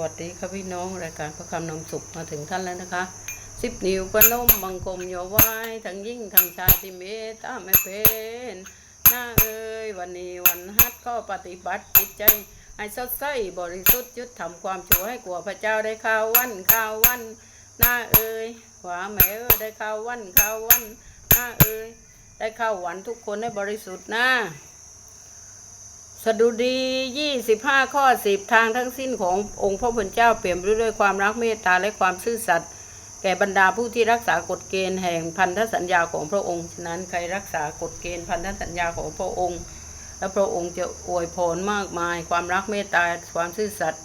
วัสดีครับพี่น้องรายการพระคำนำสุขมาถึงท่านแล้วนะคะสิบนิ้วประนมบังกรมโยไวายทั้งยิ่งทั้งชายที่เมตตาไม่เป็นหน้าเอ้ยวันนี้วันฮัดก็ปฏิบัติจิตใจ ให้สดใสบริสุทธิ์ยุดทำความชั่วให้กลัวพระเจ้าได้ข้าววันข้าววันหน้าเอ้ยหวาแม่เอ้ยได้ข้าววันข้าววันหน้าเอ้ยได้ข้าววันทุกคนให้บริสุทธิ์นะ สดุดียี่สิบห้าข้อสิบทางทั้งสิ้นขององค์พระผู้เป็นเจ้าเปี่ยมไปด้วยความรักเมตตาและความซื่อสัตย์แก่บรรดาผู้ที่รักษากฎเกณฑ์แห่งพันธสัญญาของพระองค์ ฉะนั้นใครรักษากฎเกณฑ์พันธสัญญาของพระองค์ และพระองค์จะอวยพรมากมาย ความรักเมตตาความซื่อสัตย์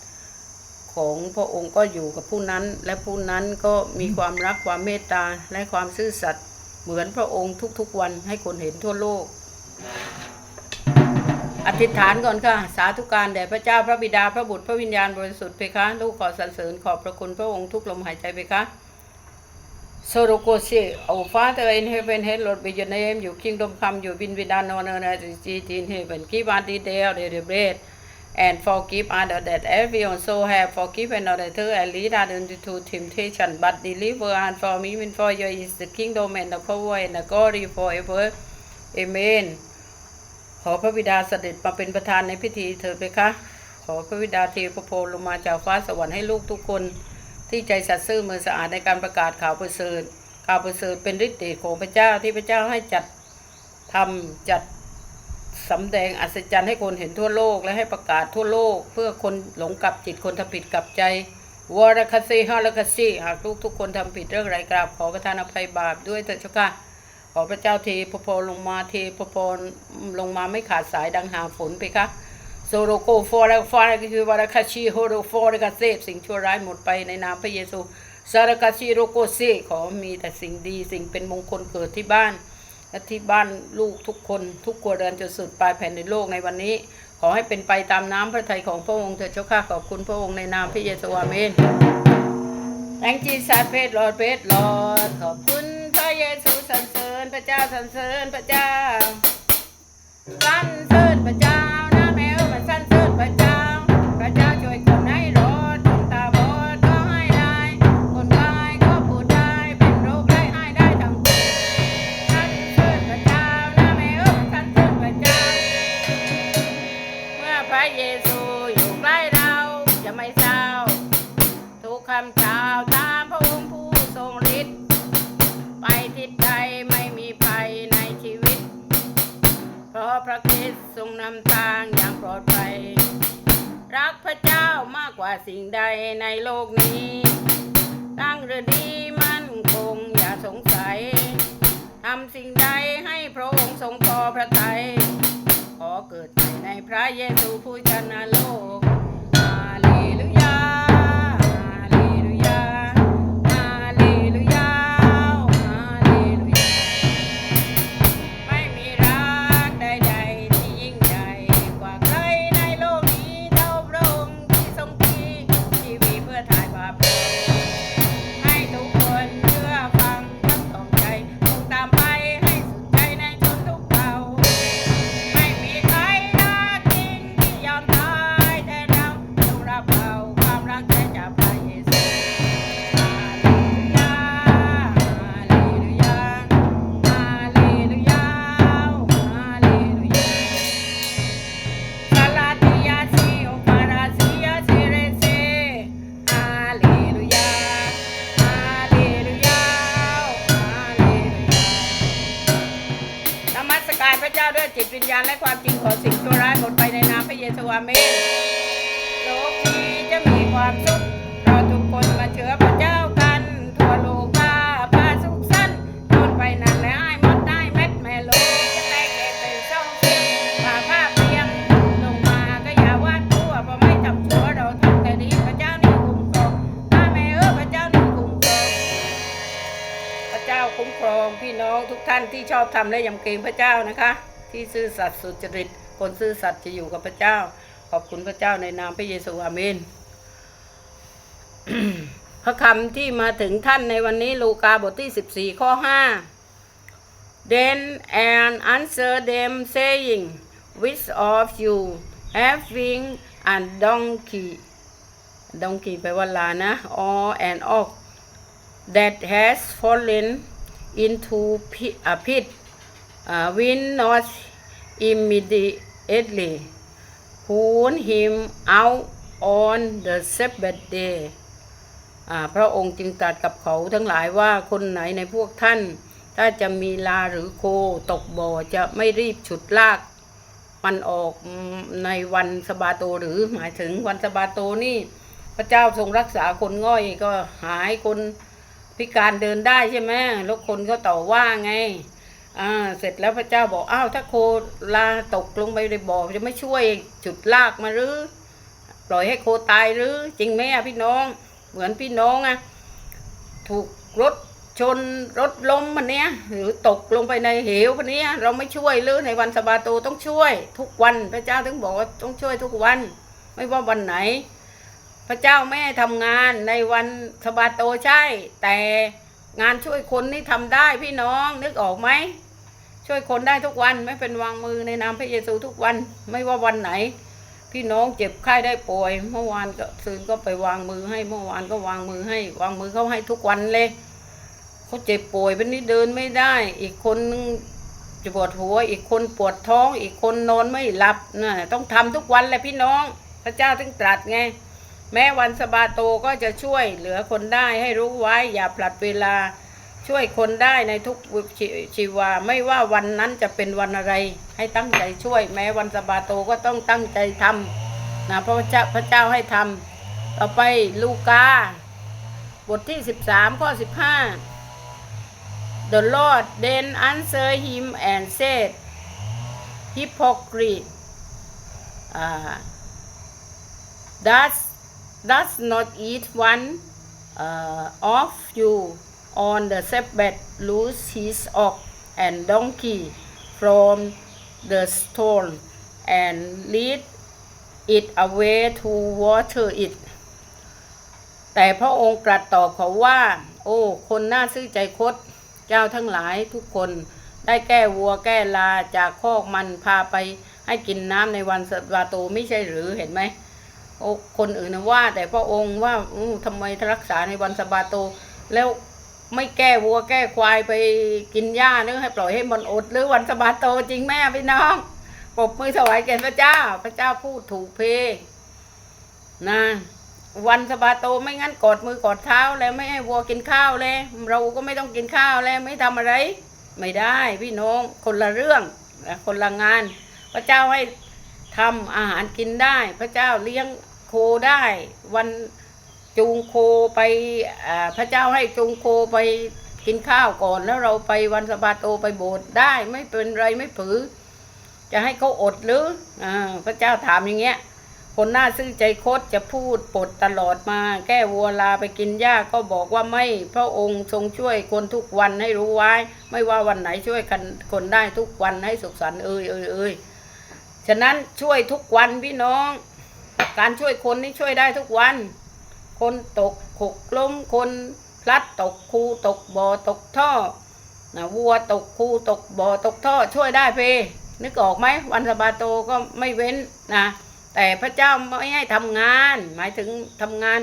ของพระองค์ก็อยู่กับผู้นั้น และผู้นั้นก็มีความรักความเมตตาและความซื่อสัตย์เหมือนพระองค์ทุกๆวันให้คนเห็นทั่วโลก อธิษฐานก่อนค่ะ สาธุการแด่พระเจ้าพระบิดาพระบุตรพระวิญญาณบริสุทธิ์เพคะ ลูกขอสรรเสริญขอบพระคุณพระองค์ทุกลมหายใจเพคะโซโรโกเซ Our Father in heaven hallowed be your name your kingdom come your will be done on earth as it is in heaven give us this day our daily bread and forgive us that every also have forgiven our debtors and lead us into temptation but deliver us from evil for your is the kingdom and the power and the glory forever amen ข อพระบิดาเสด็จมาเป็นประธานในพิธีเถิดไปคะ ขอพระบิดาเทพโพลงมาจากฟ้าสวรรค์ให้ลูกทุกคน ที่ใจสัตย์ซื่อมือสะอาดในการประกาศข่าวประเสริฐข่าวประเสริฐเป็นฤทธิ์เดชของพระเจ้าที่พระเจ้าให้จัดทำจัดสำแดงอัศจรรย์ให้คนเห็นทั่วโลกและให้ประกาศทั่วโลก เพื่อคนหลงกลับจิตคนทำผิดกลับใจวรคสีฮาลคสีหากลูกทุกคนทำผิดเรื่องไรกราบขอประทานอภัยบาปด้วยเถิดเจ้าค่ะ อพระเจ้าเทพพรลงมาเทพพรลงมาไม่ขาดสายดังหาฝนไปคะโซโลโกฟอร์แล้วฟาร์ก็คือวาราคาชีโฮโรฟอร์กาเซฟสิ่งชั่วร้ายหมดไปในนามพระเยซูซาราคาชีโรโกเซขอมีแต่สิ่งดีสิ่งเป็นมงคลเกิดที่บ้านและที่บ้านลูกทุกคนทุกครัวเรือนจนสุดปลายแผ่นในโลกในวันนี้ ขอให้เป็นไปตามน้ำพระทัยของพระองค์เถิดเจ้าข้าขอบคุณพระองค์ในนามพระเยซูอาเมน Thank Jesus เพศลอดเพศลอดขอบคุณพระเยซู พระเจ้าสรรเสริญพระเจ้าสรรเสริญ พระพระคริสต์ทรงนำทางอย่างปลอดภัย รักพระเจ้ามากกว่าสิ่งใดในโลกนี้ ตั้งเรือดีมั่นคงอย่าสงสัย ทำสิ่งใดให้พระองค์ทรงพอพระทยัย ขอเกิดใหม่ในพระเยซูผู้ชนะโลก วิญญาณและความจริงของสิ่งชั่วร้ายหมดไปในนามพระเยซูอาเมนโลกนี้จะมีความสุขเราทุกคนมาเชื่อพระเจ้ากันทั่วโลกว่าพาสุขสันต์โดนไปนั่นและไอ้มดได้เม็ดแม่โลกจะแตกแกเป็นสองเสียงผ่าภาพเพียงลงมาก็อย่าวาดตัวเพราะไม่ทำชั่วเราทำแต่ดีพระเจ้านี่คุ้มครองถ้าแม่เออพระเจ้านี่คุ้มครองพระเจ้าคุ้มครองพี่น้องทุกท่านที่ชอบทำและยำเกรงพระเจ้านะคะ ที่ซื่อสัตย์สุจริต คนซื่อสัตย์จะอยู่กับพระเจ้า ขอบคุณพระเจ้าในนามพระเยซูอาเมนพระคำที่มาถึงท่านในวันนี้ลูกาบทที่ 14 ข้อ 5 Then and answer them saying which of you having a donkey donkey แปลว่าลานะ or an ox that has fallen into a pit uh, will not immediately pull him out on the Sabbath day พระองค์จึงตรัสกับเขาทั้งหลายว่าคนไหนในพวกท่าน ถ้าจะมีลาหรือโคตกบ่อจะไม่รีบฉุดลากมันออกในวันสบาโตหรือหมายถึงวันสบาโตนี่ พระเจ้าทรงรักษาคนง่อยก็หายคนพิการเดินได้ใช่ไหมแล้วคนก็ต่อว่าไง อ่าเสร็จแล้วพระเจ้าบอกอ้าวถ้าโคลาตกลงไปในบ่อจะไม่ช่วยจุดลากมาหรือปล่อยให้โคตายหรือจริงไหมอะพี่น้อง เหมือนพี่น้องอะถูกรถชนรถล้มมันเนี้ยหรือตกลงไปในเหวพันเนี้ยเราไม่ช่วยหรือในวันสบาโตต้องช่วย ทุกวันพระเจ้าถึงบอกว่าต้องช่วยทุกวัน ไม่ว่าวันไหน พระเจ้าไม่ให้ทำงานในวันสบาโตใช่ แต่งานช่วยคนนี่ทำได้พี่น้องนึกออกไหม ช่วยคนได้ทุกวันไม่เป็นวางมือในนามพระเยซูทุกวันไม่ว่าวันไหน พี่น้องเจ็บไข้ได้ป่วย เมื่อวานก็ซืนก็ไปวางมือให้เมื่อวานก็วางมือให้ วางมือเขาให้ทุกวันเลยเขาเจ็บป่วยเป็นนี้เดินไม่ได้ อีกคนจะปวดหัว อีกคนปวดท้อง อีกคนนอนไม่หลับนะต้องทำทุกวันแหละพี่น้อง พระเจ้าถึงตรัสไง แม้วันสบาโตก็จะช่วยเหลือคนได้ให้รู้ไว้อย่าผลัดเวลา ช่วยคนได้ในทุกชชีวา ไม่ว่าวันนั้นจะเป็นวันอะไร ให้ตั้งใจช่วย แม้วันสบาโตก็ต้องตั้งใจทำนะพระพระเจ้าพระเจ้าให้ทำต่อไปลูกา บทที่ 13 ข้อ 15 The Lord then answered him and said hypocrite uh, does does not eat one uh, of you on the Sabbath loose his ox and donkey from the stone and lead it away to water it แต่พระองค์ตรัสตอบเขาว่า โอ้ คนน่าซื่อใจคด เจ้าทั้งหลายทุกคนได้แก้วัวแก้ลาจากคอกมันพาไปให้กินน้ำในวันสัปดาโตไม่ใช่หรือเห็นไหมโอ้คนอื่นว่า แต่พระองค์ว่าอู้ทำไมรักษาในวันสบาโตแล้ว ไม่แก้วัวแก้ควายไปกินหญ้านึกให้ปล่อยให้มันอดหรือวันสบาโตจริงแม่พี่น้องปบมือถวายแก่พระเจ้า พระเจ้าพูดถูกเพนะวันสบาโตไม่งั้นกอดมือกอดเท้าแล้วไม่ให้วัวกินข้าวเลย เราก็ไม่ต้องกินข้าวแล้วไม่ทำอะไร ไม่ได้พี่น้องคนละเรื่องนะคนละงาน พระเจ้าให้ทำอาหารกินได้ พระเจ้าเลี้ยงโคได้ วัน จูงโคไปพระเจ้าให้จูงโคไปกินข้าวก่อนแล้วเราไปวันสบาโตไปโบสถ์ได้ไม่เป็นไรไม่ผือ จะให้เขาอดหรืออพระเจ้าถามอย่างเงี้ย คนหน้าซื่อใจคดจะพูดปดตลอดมา แก้วัวลาไปกินหญ้าก็บอกว่าไม่พระองค์ทรงช่วยคนทุกวันให้รู้ไว้ ไม่ว่าวันไหนช่วยกันคนได้ทุกวันให้สุขสันต์เอ่ยเอ่ยเอ่ยฉะนั้นช่วยทุกวันพี่น้อง การช่วยคนนี่ช่วยได้ทุกวัน คนตกขกล้มคนพลัดตกคูตกบ่อตกท่อนะวัวตกคูตกบ่อตกท่อช่วยได้เพนึกออกไหมวันสบาโตก็ไม่เว้นนะแต่พระเจ้าไม่ให้ทำงาน หมายถึงทำงาน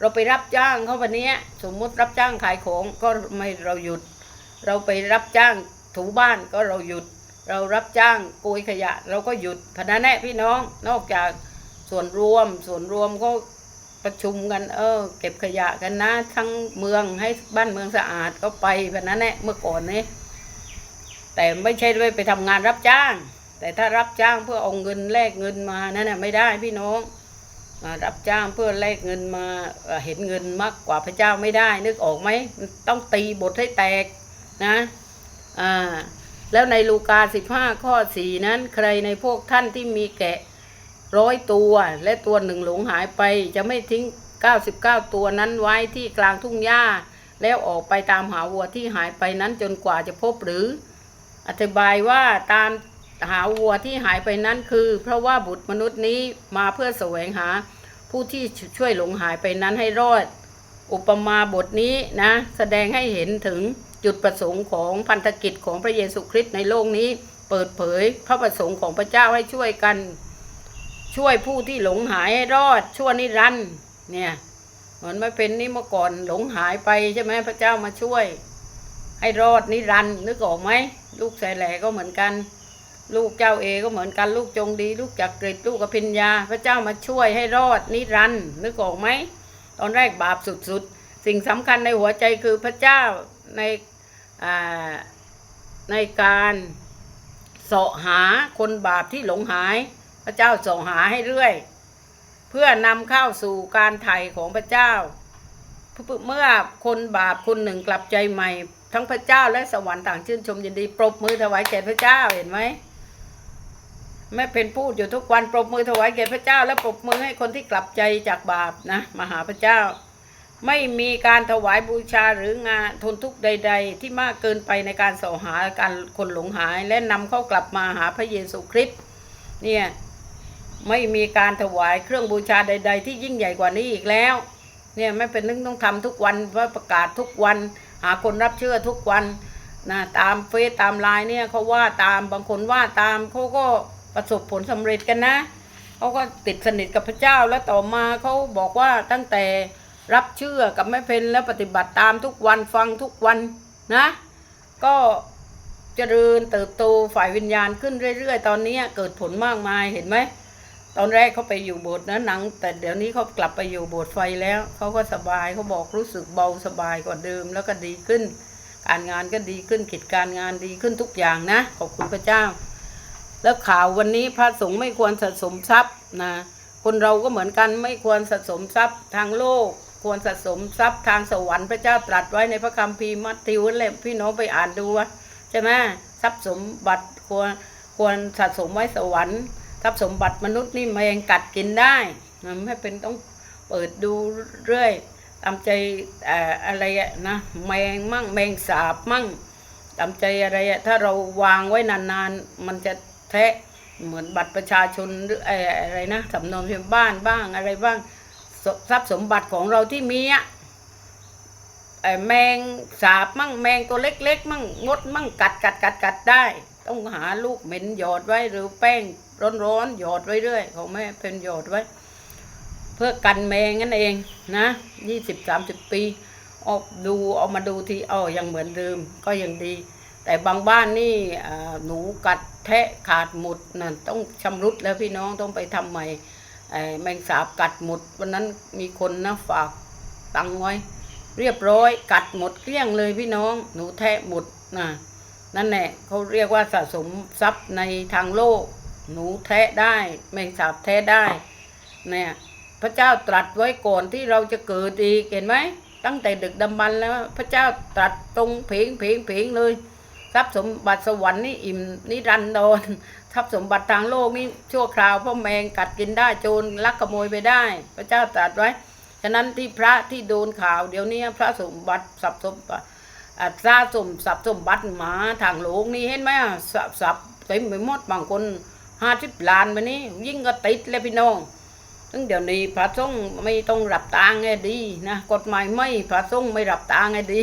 เราไปรับจ้างเขาวันนี้สมมุติรับจ้างขายของก็ไม่เราหยุด เราไปรับจ้างถูบ้านก็เราหยุด เรารับจ้างโกยขยะ เราก็หยุดพนันแน่พี่น้องนอกจากส่วนรวมส่วนรวมก็ ประชุมกัน เออ เก็บขยะกันนะ ทั้งเมืองให้บ้านเมืองสะอาดก็ไปพนันแน่เมื่อก่อนนี้ แต่ไม่ใช่ด้วยไปทำงานรับจ้าง แต่ถ้ารับจ้างเพื่อเอาเงินแลกเงินมานั่นน่ะไม่ได้พี่น้องรับจ้างเพื่อแลกเงินมาเห็นเงินมากกว่าพระเจ้าไม่ได้ นึกออกไหมต้องตีบทให้แตกนะอ่าแล้วในลูกาสิบห้าข้อสี่นั้น ใครในพวกท่านที่มีแกะ ร้อยตัว และตัวหนึ่งหลงหายไป จะไม่ทิ้งเก้าสิบเก้าตัวนั้นไว้ที่กลางทุ่งหญ้า แล้วออกไปตามหาวัวที่หายไปนั้นจนกว่าจะพบหรือ อธิบายว่าตามหาวัวที่หายไปนั้นคือ เพราะว่าบุตรมนุษย์นี้มาเพื่อแสวงหาผู้ที่ช่วยหลงหายไปนั้นให้รอด อุปมาบทนี้นะ แสดงให้เห็นถึงจุดประสงค์ของพันธกิจของพระเยซูคริสต์ในโลกนี้ เปิดเผยพระประสงค์ของพระเจ้าให้ช่วยกัน ช่วยผู้ที่หลงหายให้รอดชั่วนิรันดร์เนี่ยเหมือนไม่เป็นนี่เมื่อก่อนหลงหายไปใช่ไหมพระเจ้ามาช่วย ให้รอดนิรันดร์นึกออกไหมลูกใส่แหลก็เหมือนกัน ลูกเจ้าเอก็เหมือนกันลูกจงดี ลูกจักริดลูกอภิญญา พระเจ้ามาช่วยให้รอดนิรันดร์นึกออกไหมตอนแรกบาปสุดๆ สิ่งสำคัญในหัวใจคือพระเจ้าในอ่าในการเสาะหาคนบาปที่หลงหาย พระเจ้าสาะหาให้เรื่อย เพื่อนำเข้าสู่การไถ่ของพระเจ้า เมื่อคนบาปคนหนึ่งกลับใจใหม่ ทั้งพระเจ้าและสวรรค์ต่างชื่นชมยินดีปรบมือถวายแก่พระเจ้าเห็นไหมแม่เป็นพูดอยู่ทุกวันปรบมือถวายแก่พระเจ้า และปรบมือให้คนที่กลับใจจากบาปนะมาหาพระเจ้า ไม่มีการถวายบูชาหรืองานทนทุกข์ใด ๆ ที่มากเกินไปในการสาะหาการคนหลงหาย และนำเขากลับมาหาพระเยซูคริสต์เนี่ย ไม่มีการถวายเครื่องบูชาใด ๆ ที่ยิ่งใหญ่กว่านี้อีกแล้ว เนี่ยไม่เป็นนึงต้องทำทุกวันเพราประกาศทุกวัน หาคนรับเชื่อทุกวันนะตามเฟซตามไลน์เนี่ยเขาว่าตามบางคนว่าตามเขาก็ประสบผลสำเร็จกันนะเขาก็ติดสนิทกับพระเจ้าแล้วต่อมาเขาบอกว่าตั้งแต่รับเชื่อกับแม่เพนแล้วปฏิบัติตามทุกวันฟังทุกวันนะ ก็เจริญเติบโตฝ่ายวิญญาณขึ้นเรื่อย ๆ ตอนนี้เกิดผลมากมายเห็นไหม ตอนแรกเขาไปอยู่โบสถ์นะหนัง แต่เดี๋ยวนี้เขากลับไปอยู่โบสถ์ไฟแล้วเขาก็สบายเขาบอกรู้สึกเบาสบายกว่าเดิมแล้วก็ดีขึ้น การงานก็ดีขึ้นกิจการงานดีขึ้นทุกอย่างนะ ขอบคุณพระเจ้า แล้วข่าววันนี้พระสงฆ์ไม่ควรสะสมทรัพย์นะคนเราก็เหมือนกันไม่ควรสะสมทรัพย์ทางโลก ควรสะสมทรัพย์ทางสวรรค์พระเจ้าตรัสไว้ในพระคัมภีร์มัทธิวนั่นแหละพี่น้องไปอ่านดูว่าใช่ไหมทรัพย์สมบัติควรควรสะสมไว้สวรรค์ ทรัพย์สมบัติมนุษย์นี่แมงกัดกินได้นะไม่เป็นต้องเปิดดูเรื่อยตามใจออะไรนะแมงมั่งแมงสาบมั่งตามใจอะไรถ้าเราวางไว้นานๆ มันจะแทะเหมือนบัตรประชาชนหรืออะไรนะสำนาทะเบียนบ้านบ้างอะไรบ้างทรัพย์สมบัติของเราที่มีอะเอ่อแมงสาบมั่งแมงตัวเล็ก ๆ มั่งงดมั่งกัดกัดกัดกัดได้ ต้องหาลูกเหม็นหยอดไว้หรือแป้ง ร้อนๆหยอดไว้เรื่อยของแม่เป็นหยอดไว้ เพื่อกันแมงนั่นเองนะยี่สิบสามสิบปีออกดูเอามาดูทีอ๋อยังเหมือนเดิมก็ยังดี แต่บางบ้านนี่หนูกัดแทะขาดหมดนั่นต้องชำรุดแล้วพี่น้องต้องไปทำใหม่แมงสาบกัดหมดวันนั้นมีคนนะฝากตังไว้ เรียบร้อย กัดหมดเกลี้ยงเลยพี่น้อง หนูแทะหมดนะนั่นแหละเขาเรียกว่าสะสมทรัพย์ในทางโลก หนูแทะได้ แมงสาบแทะได้ เนี่ย พระเจ้าตรัสไว้ก่อนที่เราจะเกิดอีกเห็นไหมตั้งแต่ดึกดำบรรพ์แล้ว พระเจ้าตรัสตรงเพงเพงเพงเลยทรัพย์สมบัติสวรรค์นี่อิ่มนิรันดรทรัพย์สมบัติทางโลกนี่ชั่วคราวเพราะแมงกัดกินได้โจรลักขโมยไปได้ พระเจ้าตรัสไว้ฉะนั้นที่พระที่โดนข่าวเดี๋ยวนี้พระสมบัติทรัพย์สมบัติอัตราสมทรัพย์สมบัติหมาทางโลกนี่เห็นไหมอะทรัพย์ทรัพย์เต็มไปหมดบางคน ห้าสิบล้านไปนี้ ยิ่งก็ติดเลยพี่น้องถึงเดี๋ยวนี้พระสงฆ์ไม่ต้องรับตางไงดีนะกฎหมายไม่พระสงฆ์ไม่รับตางไงดี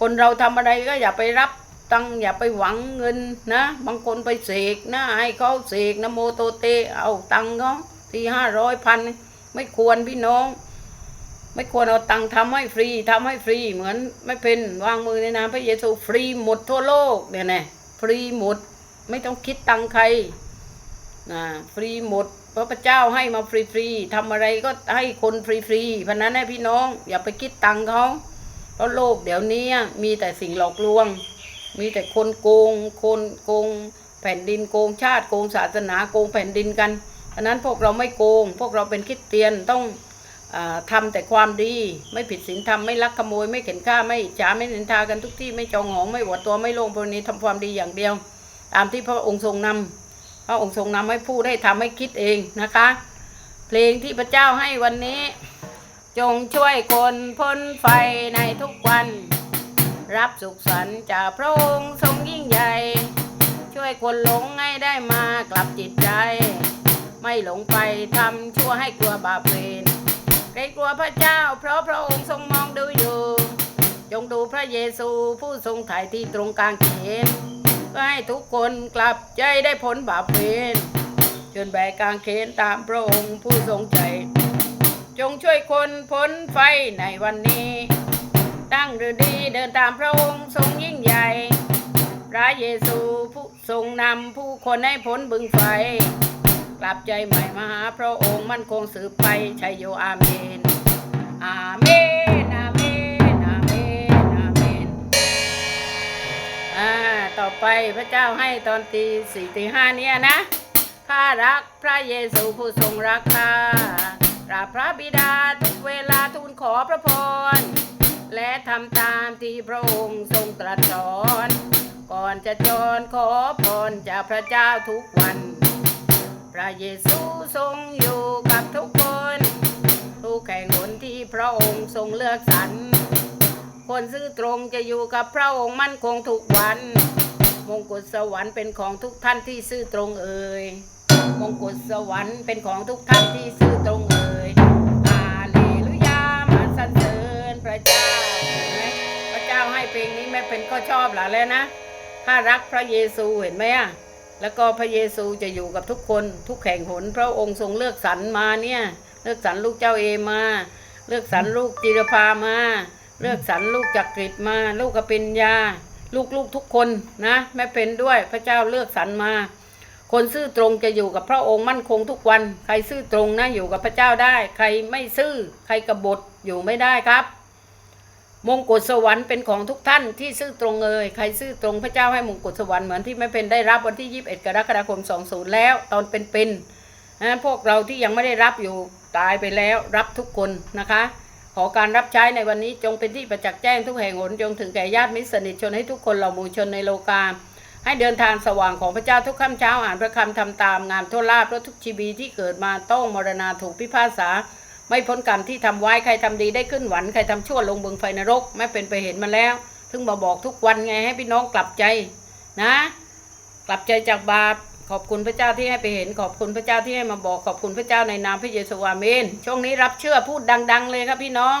คนเราทำอะไรก็อย่าไปรับตังอย่าไปหวังเงินนะ บางคนไปเสกนะให้เขาเสกนะโมโตเตเอาตังเขาทีห้าร้อยพันไม่ควรพี่น้อง ไม่ควรเอาตังทำให้ฟรีทำให้ฟรีเหมือนไม่เป็นวางมือในนามพระเยซูฟรีหมดทั่วโลกเนี่ยนะฟรีหมด ไม่ต้องคิดตังใครนะฟรีหมดเพราะพระเจ้าให้มาฟรีๆทำอะไรก็ให้คนฟรีๆเพราะนั้นให้พี่น้อง อย่าไปคิดตังเขาเพราะโลกเดี๋ยวนี้มีแต่สิ่งหลอกลวง มีแต่คนโกง คนโกง แผ่นดินโกงชาติโกงศาสนาโกงแผ่นดินกันเพราะนั้นพวกเราไม่โกง พวกเราเป็นคิดเตียนต้องอาทำแต่ความดี ไม่ผิดศีลธรรมไม่ลักขโมยไม่เข็นฆ่าไม่จฉาไม่นินทากันทุกที่ไม่จองหองไม่หวดตัวไม่โลงพวกนี้ทำความดีอย่างเดียว ตามที่พระองค์ทรงนำพระองค์ทรงนำให้พูดให้ทำให้คิดเองนะคะ เพลงที่พระเจ้าให้วันนี้ จงช่วยคนพ้นไฟในทุกวัน รับสุขสันต์จากพระองค์ทรงยิ่งใหญ่ ช่วยคนหลงให้ได้มากลับจิตใจ ไม่หลงไปทำชั่วให้กลัวบาปเวรเกรงกลัวพระเจ้า เพราะพระองค์ทรงมองดูอยู่ จงดูพระเยซูผู้ทรงถ่ายที่ตรงกลางเขน ให้ทุกคนกลับใจได้พ้นบาปเวรจนแบกกางเขนตามพระองค์ผู้ทรงใจ จงช่วยคนพ้นไฟในวันนี้ ตั้งฤดีเดินตามพระองค์ทรงยิ่งใหญ่ พระเยซูผู้ทรงนำผู้คนให้พ้นบึงไฟ กลับใจใหม่มาหาพระองค์มั่นคงสืบไปชัยโยอาเมน อาเมน ต่อไปพระเจ้าให้ตอนตีสี่ตีห้าเนี่ยนะข้ารักพระเยซูผู้ทรงรักข้ากราบพระบิดาทุกเวลาทูลขอพระพร และทำตามที่พระองค์ทรงตรัสสอน ก่อนจะจรขอพรจากพระเจ้าทุกวัน พระเยซูทรงอยู่กับทุกคน ทุกแห่งหนที่พระองค์ทรงเลือกสรรคนซื่อตรงจะอยู่กับพระองค์มั่นคงทุกวัน มงกุฎสวรรค์เป็นของทุกท่านที่ซื่อตรงเอ่ยมงกุฎสวรรค์เป็นของทุกท่านที่ซื่อตรงเอ่ยฮาเลลูยามาสรรเสริญพระเจ้าเห็นไหมพระเจ้าให้เพลงนี้แม่เป็นก็ชอบหล่ะแล้วนะ ถ้ารักพระเยซูเห็นไหมอะแล้วก็พระเยซูจะอยู่กับทุกคนทุกแห่งหนพระองค์ทรงเลือกสรรมาเนี่ย เลือกสรรลูกเจ้าเอมา เลือกสรรลูกจิรพามา เลือกสรรลูกจักริดมา ลูกกปิญญา ลูกๆทุกคนนะแม่เป็นด้วยพระเจ้าเลือกสรรมา คนซื่อตรงจะอยู่กับพระองค์มั่นคงทุกวัน ใครซื่อตรงนะอยู่กับพระเจ้าได้ ใครไม่ซื่อใครกบฏอยู่ไม่ได้ครับ มงกุฎสวรรค์เป็นของทุกท่านที่ซื่อตรงเอ่ยใครซื่อตรงพระเจ้าให้มงกุฎสวรรค์เหมือนที่แม่เป็นได้รับวันที่21กรกฎาคม 20 แล้ว ตอนเป็นๆนะพวกเราที่ยังไม่ได้รับอยู่ตายไปแล้วรับทุกคนนะคะ ขอการรับใช้ในวันนี้จงเป็นที่ประจักษ์แจ้งทุกแห่งหนจงถึงแก่ญาติมิตรสนิทชนให้ทุกคนเหล่ามูชนในโลกา ให้เดินทางสว่างของพระเจ้าทุกค่ำเช้าอ่านพระคำทำตามงานทั่วลาบเพราะทุกชีวีที่เกิดมาต้องมรณาถูกพิพากษา ไม่พ้นกรรมที่ทำไว้ใครทำดีได้ขึ้นหวันใครทำชั่วลงบึงไฟนรกแม่เป็นไปเห็นมาแล้วถึงมาบอกทุกวันไงให้พี่น้องกลับใจนะ กลับใจจากบาป ขอบคุณพระเจ้าที่ให้ไปเห็น ขอบคุณพระเจ้าที่ให้มาบอกขอบคุณพระเจ้าในนามพระเยซูอาเมนช่วงนี้รับเชื่อพูดดัง ๆ เลยครับพี่น้อง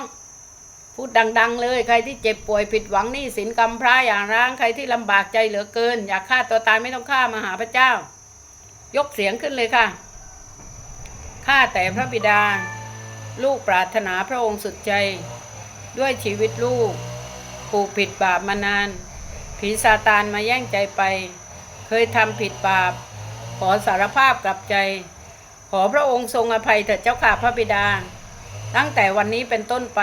พูดดัง ๆ เลยใครที่เจ็บป่วยผิดหวังนี้สินกรรมพระอย่างร้างใครที่ลำบากใจเหลือเกิน อยากฆ่าตัวตายไม่ต้องฆ่ามาหาพระเจ้า ยกเสียงขึ้นเลยค่ะข้าแต่พระบิดา ลูกปรารถนาพระองค์สุดใจ ด้วยชีวิตลูก ผูกผิดบาปมานาน ผีซาตานมาแย่งใจไป เคยทำผิดบาป ขอสารภาพกลับใจ ขอพระองค์ทรงอภัยเถิดเจ้าข้าพระบิดา ตั้งแต่วันนี้เป็นต้นไป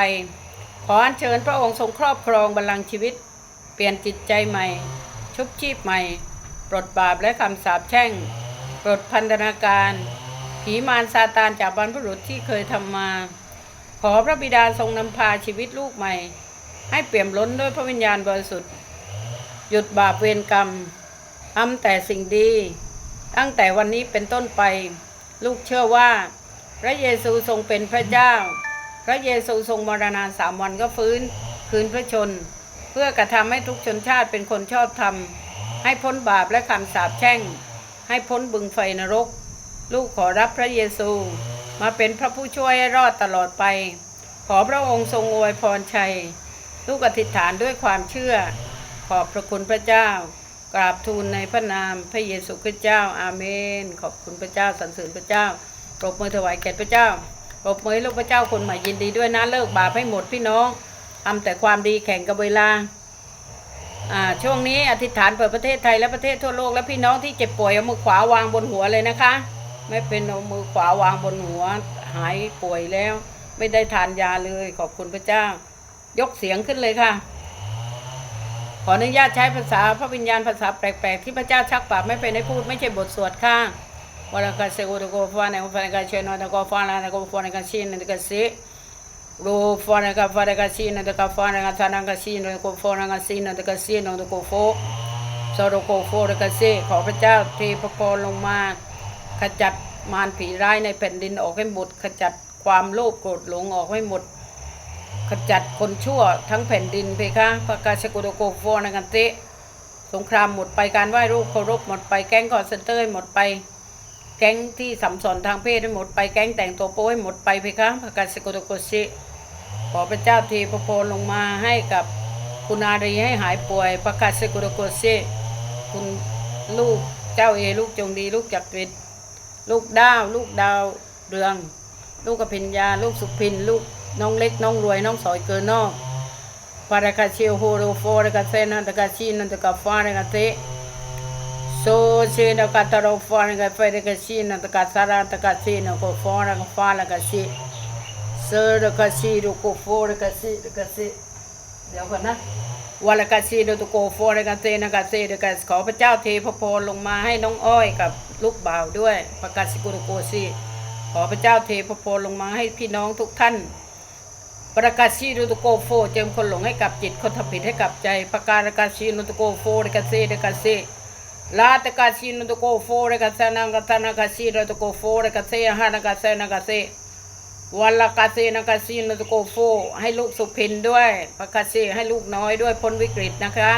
ขออัญเชิญพระองค์ทรงครอบครองบัลลังก์ชีวิต เปลี่ยนจิตใจใหม่ ชุบชีพใหม่ ปลดบาปและคำสาปแช่ง ปลดพันธนาการ ผีมารซาตานจากบรรพบุรุษที่เคยทำมา ขอพระบิดาทรงนำพาชีวิตลูกใหม่ ให้เปี่ยมล้นด้วยพระวิญญาณบริสุทธิ์ หยุดบาปเวรกรรมทำแต่สิ่งดี ตั้งแต่วันนี้เป็นต้นไป ลูกเชื่อว่า พระเยซูทรงเป็นพระเจ้า พระเยซูทรงมรณาสามวันก็ฟื้น คืนพระชน เพื่อกระทำให้ทุกชนชาติเป็นคนชอบธรรม ให้พ้นบาปและคำสาปแช่ง ให้พ้นบึงไฟนรก ลูกขอรับพระเยซู มาเป็นพระผู้ช่วยให้รอดตลอดไป ขอพระองค์ทรงอวยพรชัย ลูกอธิษฐานด้วยความเชื่อ ขอบพระคุณพระเจ้า กราบทูลในพระนามพระเยซูคริสต์เจ้าอาเมน ขอบคุณพระเจ้าสรรเสริญพระเจ้าปรบมือถวายแก่พระเจ้าปรบมือลูกพระเจ้าคนใหม่ยินดีด้วยนะเลิกบาปให้หมดพี่น้องทำแต่ความดีแข่งกับเวลาอ่าช่วงนี้อธิษฐานเปิดประเทศไทยและประเทศทั่วโลกและพี่น้องที่เจ็บป่วยเอามือขวาวางบนหัวเลยนะคะ ไม่เป็นเอามือขวาวางบนหัวหายป่วยแล้ว ไม่ได้ทานยาเลยขอบคุณพระเจ้า ยกเสียงขึ้นเลยค่ะ ขออนุญาตใช้ภาษาพระวิญญาณภาษาแปลกๆ ที่พระเจ้าชักปากไม่เป็นให้พูดไม่ใช่บทสวดค่ะวรากาเซโกตโกฟานะฟานะกาเชนตโกฟานะตโกฟานะกาชินตกาเซโรฟานะกาฟานะกาชินตกาฟานะกาทานะกาชินตโกฟานะกาชินตกาเซนตโกโฟสโรโกโฟตกาเซขอพระเจ้าเทพระพรลงมาขจัดมารผีร้ายในแผ่นดินออกให้หมดขจัดความโลภโกรธหลงออกให้หมด ขจัดคนชั่วทั้งแผ่นดินเพคะประกาศกุโดโกโฟนังกันเตสงครามหมดไปการไหว้รูปเคารพหมดไปแก๊งคอร์เซนเตอร์หมดไป แก๊งที่สัมสอนทางเพศให้หมดไปแก๊งแต่งตัวโป้ให้หมดไปเพคะประกาศกุโดโกชิขอพระเจ้าทีพระโพลงมาให้กับคุณอารีให้หายป่วยประกาศกุโดโกชิคุณลูกเจ้าเอลูกจงดี ลูกจักริดลูกดาว ลูกดาวเรือง ลูกกพิญญา ลูกสุพินลูก น้องเล็กน้องรวยน้องสอยเกินนอกปารากาเชียวโฮโรโฟรากาเซนันตกาชีนันตกาฟารากาเตโซเชนกาตารฟารากาเฟรกาชีนันตกาสารานตกาชีนกฟารากาฟารากาชีเซรกาชีรกโฟรากาชีรกาชีเดี๋ยวก่อนนะวาลกาซีโดตุโกโฟรกาเซนากาเซเดกาขอพระเจ้าเทพพรลงมาให้น้องอ้อยกับลูกบ่าวด้วยประกาศสกุรุโกซีขอพระเจ้าเทพพรลงมาให้พี่น้องทุกท่าน ประกาศชีโดตุโกโฟ เจิมคนหลงให้กับจิตคนทำผิดให้กับใจ ประกาศกาชีโนตุโกโฟรกาเซเดกาเซลาตกาชีโนตุโกโฟรกาเซนังกาตานากาชีโดตุโกโฟรกาเซหานากาเซนากาเซวันละกาเซนากาซีนุตโกโฟ ให้ลูกสุพินด้วย ประกาศเซให้ลูกน้อยด้วยพ้นวิกฤตนะคะ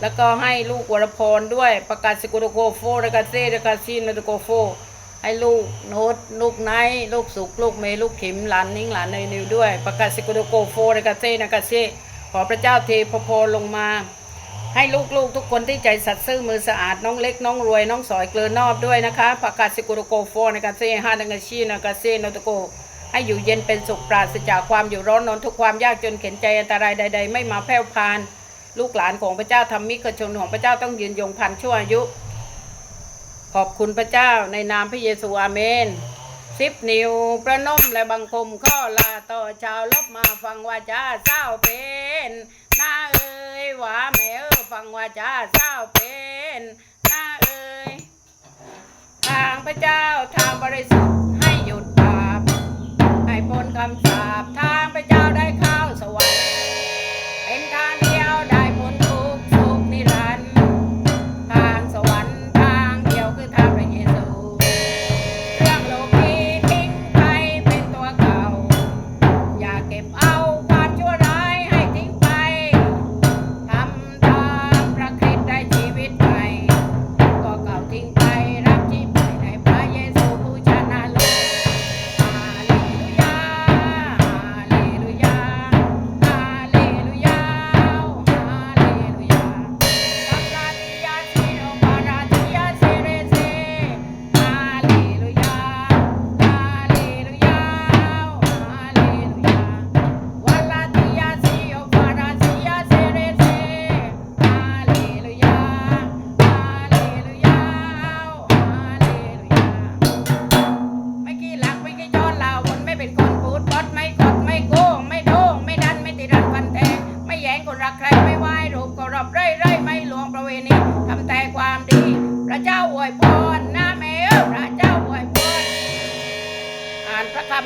แล้วก็ให้ลูกวรพรด้วย ประกาศสกุลโกโฟรกาเซรกาซีนุตโกโฟ ให้ลูกโน้ตลูกไนท์ลูกสุกลูกเมลูกขิมหลานนิ้งหลานเนยนิวด้วย ประกาศสกุลโกโฟรากาเซนากาเซขอพระเจ้าเทพพรลงมา ให้ลูกๆทุกคนที่ใจสัตย์ซื่อมือสะอาดน้องเล็กน้องรวยน้องสอยเกลือนอบด้วยนะคะประกาศสกุลโกโฟในกาเซฮาดังกาชีนากาเซนตโกให้อยู่เย็นเป็นสุขปราศจากความอยู่ร้อนนอนทุกความยากจนเข็นใจอันตรายใด ๆ ไม่มาแพร่พาน ลูกหลานของพระเจ้าทำมิกชนของพระเจ้าต้องยืนยงพันชั่วอายุ ขอบคุณพระเจ้าในนามพระเยซูอาเมนสิบนิ้วประนมและบังคมข้อลาต่อชาวลบมาฟังว่าจ้าเศร้าเป็นหน้าเอ้ยว่าแม่เอ้ฟังว่าจ้าเศร้าเป็นหน้าเอ้ยทางพระเจ้าทางบริสุทธิ์ให้หยุดบาปให้พ้นคำสาปทาง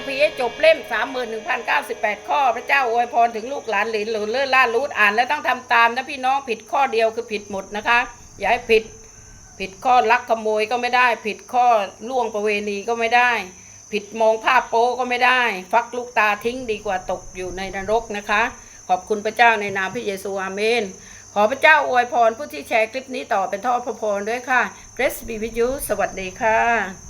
พระคัมภีร์ให้จบเล่ม 31,098 ข้อพระเจ้าอวยพรถึงลูกหลานหลินหรือเลื่อนล่ารูดอ่านแล้วต้องทำตามนะพี่น้องผิดข้อเดียวคือผิดหมดนะคะ อย่าให้ผิดผิดข้อลักขโมยก็ไม่ได้ ผิดข้อล่วงประเวณีก็ไม่ได้ ผิดมองภาพโป๊ก็ไม่ได้ ฟักลูกตาทิ้งดีกว่าตกอยู่ในนรกนะคะ ขอบคุณพระเจ้าในนามพระเยซูอาเมน ขอพระเจ้าอวยพรผู้ที่แชร์คลิปนี้ต่อเป็นท่อพระพรด้วยค่ะ Grace be with you สวัสดีค่ะ